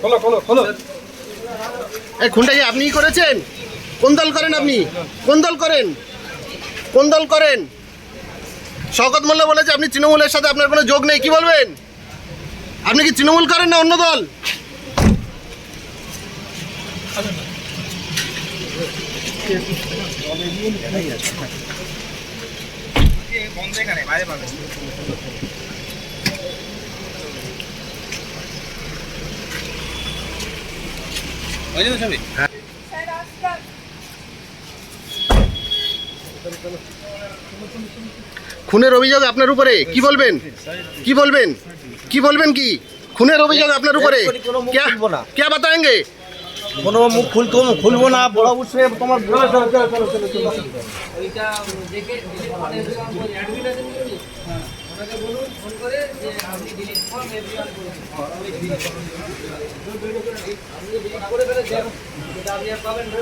খোলো খোলো এই খুনটা আপনিই করেছেন? কোন দল করেন আপনি? কোন দল করেন? কোন দল করেন? শওকত মোল্লা বলেছে আপনি তৃণমূলের সাথে আপনার কোনো যোগ নেই, কি বলবেন? আপনি কি তৃণমূল করেন না অন্য দল? বন্ধ এখানে বাইরে হয়ে যাবে হ্যাঁ। খুনের অভিযোগ আপনার উপরে কি বলবেন? কি বলবেন? কি বলবেন কি? খুনের অভিযোগ আপনার উপরে। কে বাতায়েঙ্গে? কোনো মুখ খুল খুলতো খুলবো না বড় অবশ্যই তোমার ওইটা দেখে হ্যাঁ ওনাকে বলুন ফোন করে যে আপনি ডিলিট ফর্ম এভরিওয়ান করে দিন আপনি ডিলিট করে ফেলেছেন। যেটা আপনি আর পাবেন না।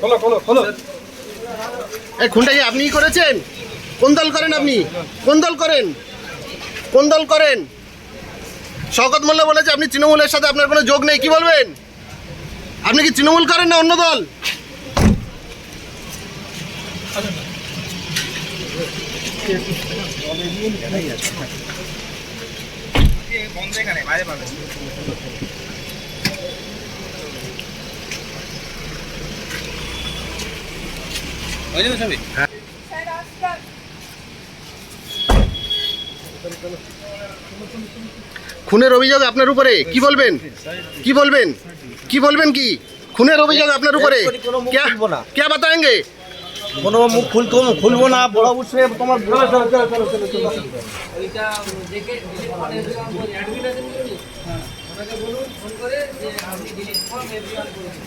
খোলো খোলো এই খুনটা কি আপনিই করেছেন? কোন দল করেন আপনি? কোন দল করেন? কোন দল করেন? শওকত মোল্লা বলেছে আপনি তৃণমূলের সাথে আপনার কোনো যোগ নেই, কি বলবেন? আপনি কি তৃণমূল করেন না অন্য দল? বন্ধ এখানে বাইরে হয়ে যাবে হ্যাঁ। খুনের অভিযোগ আপনার উপরে কি বলবেন? কি বলবেন? কি বলবেন কি? খুনের অভিযোগ আপনার উপরে। কে বাতায়েঙ্গে? কোনো মুখ খুলতো খুলবো না। বড় বুঝে তোমার দেখে ওনাকে বলুন ফোন করে যে আপনি ডিলিট ফর্ম এভরিওয়ান করেছেন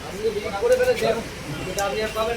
আপনি করে ফেলেছেন সেটা আপনি আর পাবেন